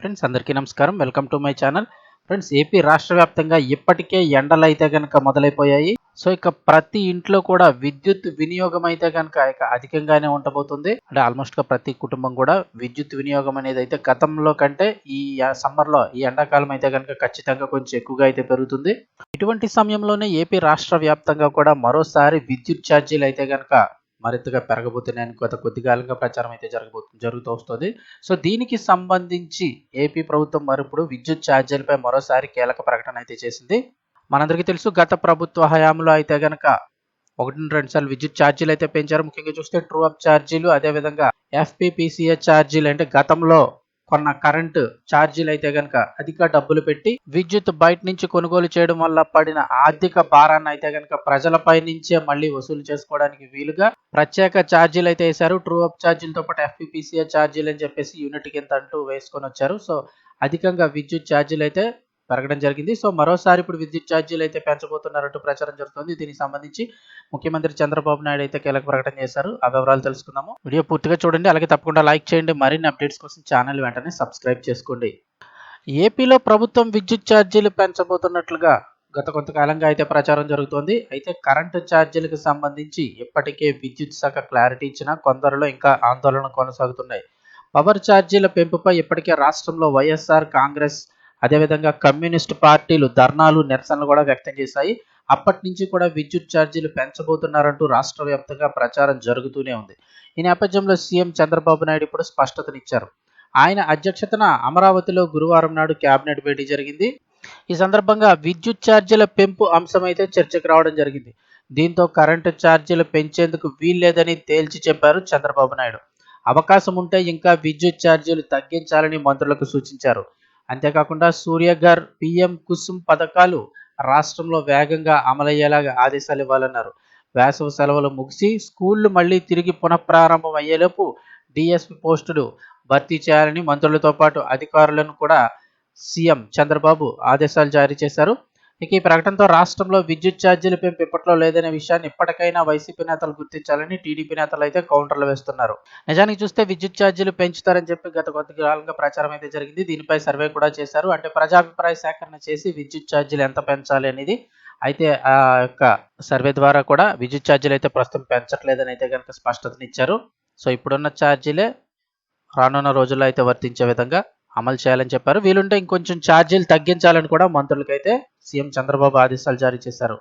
Friends అందరికీ నమస్కారం. Welcome to my channel. Friends AP రాష్ట్ర వ్యాప్తంగా ఇప్పటికే ఎండలు అయితే కనుక మొదలైపోయాయి. సో ఇక ప్రతి ఇంట్లో కూడా విద్యుత్ వినియోగం అయితే కనుక ఇక అధికంగానే ఉండబోతుంది. అంటే ఆల్మోస్ట్గా ప్రతి కుటుంబం కూడా విద్యుత్ వినియోగం అనేది అయితే గతంలో కంటే ఈ సమ్మర్లో ఈ ఎండాకాలం అయితే కనుక ఖచ్చితంగా కొంచెం ఎక్కువగా అయితే పెరుగుతుంది. ఇటువంటి సమయంలోనే ఏపీ రాష్ట్ర వ్యాప్తంగా కూడా మరోసారి విద్యుత్ ఛార్జీలు అయితే కనుక మరింతగా పెరగబోతున్నాయని గత కొద్ది కాలంగా ప్రచారం అయితే జరగబో జరుగుతూ వస్తుంది. సో దీనికి సంబంధించి ఏపీ ప్రభుత్వం మరిప్పుడు విద్యుత్ ఛార్జీలపై మరోసారి కీలక ప్రకటన అయితే చేసింది. మనందరికీ తెలుసు గత ప్రభుత్వ హయాంలో అయితే గనక ఒకటి రెండు సార్లు విద్యుత్ ఛార్జీలు అయితే పెంచారు. ముఖ్యంగా చూస్తే ట్రూ అప్ ఛార్జీలు అదేవిధంగా ఎఫ్పిపిసిఎస్ ఛార్జీలు అంటే గతంలో కొన్న కరెంటు ఛార్జీలు అయితే గనక అధిక డబ్బులు పెట్టి విద్యుత్ బయట నుంచి కొనుగోలు చేయడం వల్ల పడిన ఆర్థిక భారాన్ని అయితే గనక ప్రజలపై నుంచే మళ్ళీ వసూలు చేసుకోవడానికి వీలుగా ప్రత్యేక ఛార్జీలు అయితే వేశారు. ట్రూ అప్ ఛార్జీలతో పాటు ఎఫ్పిపిసిఏ ఛార్జీలు అని చెప్పేసి యూనిట్ కింద అంటూ వేసుకొని వచ్చారు. సో అధికంగా విద్యుత్ ఛార్జీలు అయితే పెరగడం జరిగింది. సో మరోసారి ఇప్పుడు విద్యుత్ ఛార్జీలు అయితే పెంచబోతున్నారంటూ ప్రచారం జరుగుతుంది. దీనికి సంబంధించి ముఖ్యమంత్రి చంద్రబాబు నాయుడు అయితే కీలక ప్రకటన చేశారు. ఆ వివరాలు తెలుసుకుందాము. వీడియో పూర్తిగా చూడండి. అలాగే తప్పకుండా లైక్ చేయండి. మరిన్ని అప్డేట్స్ కోసం ఛానల్ వెంటనే సబ్స్క్రైబ్ చేసుకోండి. ఏపీలో ప్రభుత్వం విద్యుత్ ఛార్జీలు పెంచబోతున్నట్లుగా గత కొంతకాలంగా అయితే ప్రచారం జరుగుతోంది. అయితే కరెంటు ఛార్జీలకు సంబంధించి ఇప్పటికే విద్యుత్ శాఖ క్లారిటీ ఇచ్చిన కొందరిలో ఇంకా ఆందోళన కొనసాగుతున్నాయి. పవర్ ఛార్జీల పెంపుపై ఇప్పటికే రాష్ట్రంలో వైఎస్ఆర్ కాంగ్రెస్ అదేవిధంగా కమ్యూనిస్ట్ పార్టీలు ధర్నాలు నిరసనలు కూడా వ్యక్తం చేశాయి. అప్పటి నుంచి కూడా విద్యుత్ ఛార్జీలు పెంచబోతున్నారంటూ రాష్ట్ర వ్యాప్తంగా ప్రచారం జరుగుతూనే ఉంది. ఈ నేపథ్యంలో సీఎం చంద్రబాబు నాయుడు ఇప్పుడు స్పష్టతనిచ్చారు. ఆయన అధ్యక్షతన అమరావతిలో గురువారం నాడు కేబినెట్ భేటీ జరిగింది. ఈ సందర్భంగా విద్యుత్ ఛార్జీల పెంపు అంశం అయితే చర్చకు రావడం జరిగింది. దీంతో కరెంటు ఛార్జీలు పెంచేందుకు వీల్లేదని తేల్చి చెప్పారు చంద్రబాబు నాయుడు. అవకాశం ఉంటే ఇంకా విద్యుత్ ఛార్జీలు తగ్గించాలని మంత్రులకు సూచించారు. అంతేకాకుండా సూర్యగర్ పిఎం కుసుమ్ పథకాలు రాష్ట్రంలో వేగంగా అమలయ్యేలాగా ఆదేశాలు ఇవ్వాలన్నారు. వేసవి సెలవులు ముగిసి స్కూళ్ళు మళ్ళీ తిరిగి పునఃప్రారంభం అయ్యేలోపు డిఎస్పి పోస్టులు భర్తీ చేయాలని మంత్రులతో పాటు అధికారులను కూడా సీఎం చంద్రబాబు ఆదేశాలు జారీ చేశారు. ఇక ఈ ప్రకటనతో రాష్ట్రంలో విద్యుత్ ఛార్జీల పెంపు ఇప్పట్లో లేదనే విషయాన్ని ఇప్పటికైనా వైసీపీ నేతలు గుర్తించాలని టీడీపీ నేతలు అయితే కౌంటర్లు వేస్తున్నారు. నిజానికి చూస్తే విద్యుత్ ఛార్జీలు పెంచుతారని చెప్పి గత కొద్ది కాలంగా ప్రచారం అయితే జరిగింది. దీనిపై సర్వే కూడా చేశారు. అంటే ప్రజాభిప్రాయ సేకరణ చేసి విద్యుత్ ఛార్జీలు ఎంత పెంచాలి అనేది అయితే ఆ యొక్క సర్వే ద్వారా కూడా విద్యుత్ ఛార్జీలు అయితే ప్రస్తుతం పెంచట్లేదని అయితే కనుక స్పష్టతనిచ్చారు. సో ఇప్పుడున్న ఛార్జీలే రానున్న రోజుల్లో అయితే వర్తించే విధంగా అమలు చేయాలని చెప్పారు. వీలుంటే ఇంకొంచెం ఛార్జీలు తగ్గించాలని కూడా మంత్రులకైతే సీఎం చంద్రబాబు ఆదేశాలు జారీ చేశారు.